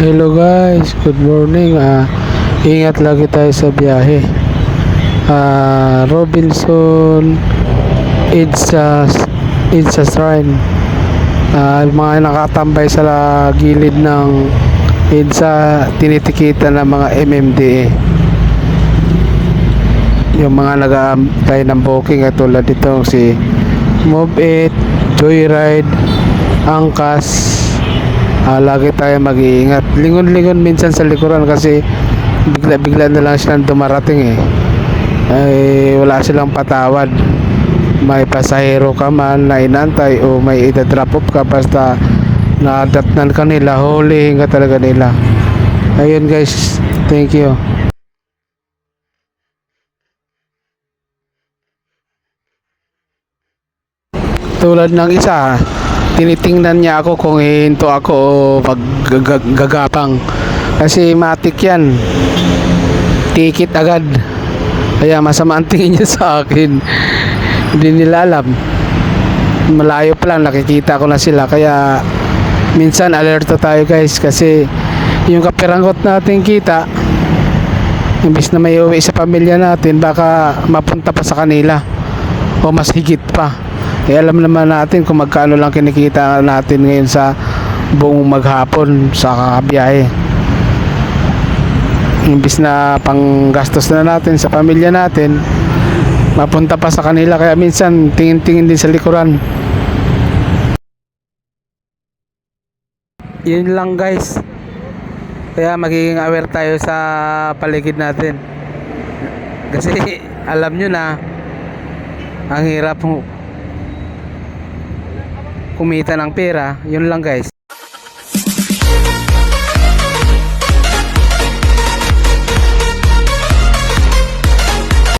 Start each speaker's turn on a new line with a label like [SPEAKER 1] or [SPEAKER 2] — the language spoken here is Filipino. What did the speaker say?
[SPEAKER 1] Hello guys, good morning. Ah, ingat lagi tayo sa biyahe. Ah, Robinson Idsa Idsa Shrine. Yung mga nakatambay sa gilid ng Idsa tinitikita ng mga MMDA. Yung mga nag-aantay ng booking at tulad dito si Move It, Joyride, Angkas, Ah, lagi tayo mag-iingat. Lingon-lingon minsan sa likuran kasi bigla-bigla na lang silang dumarating eh. Ay, wala silang patawad. May pasahero ka man na inantay o may ita-drop off ka basta nadatnan ka nila, hulihin ka talaga nila. Ayun guys, thank you. Tulad ng isa, tinitingnan niya ako kung hihinto ako o maggagapang. Kasi matik yan. Tikit agad. Kaya masama ang tingin niya sa akin. Hindi nila alam. Malayo pa lang, nakikita ko na sila. Kaya minsan alerto tayo guys kasi yung kapiranggot natin kita imbis na may uwi sa pamilya natin baka mapunta pa sa kanila o mas higit pa eh alam naman natin kung magkano lang kinikita natin ngayon sa buong maghapon sa kakabiyahe. Imbis na panggastos na natin sa pamilya natin mapunta pa sa kanila. Kaya minsan tingin-tingin din sa likuran. Yun lang guys. Kaya magiging aware tayo sa paligid natin. Kasi alam nyo na ang hirap kumita ng pera yun lang guys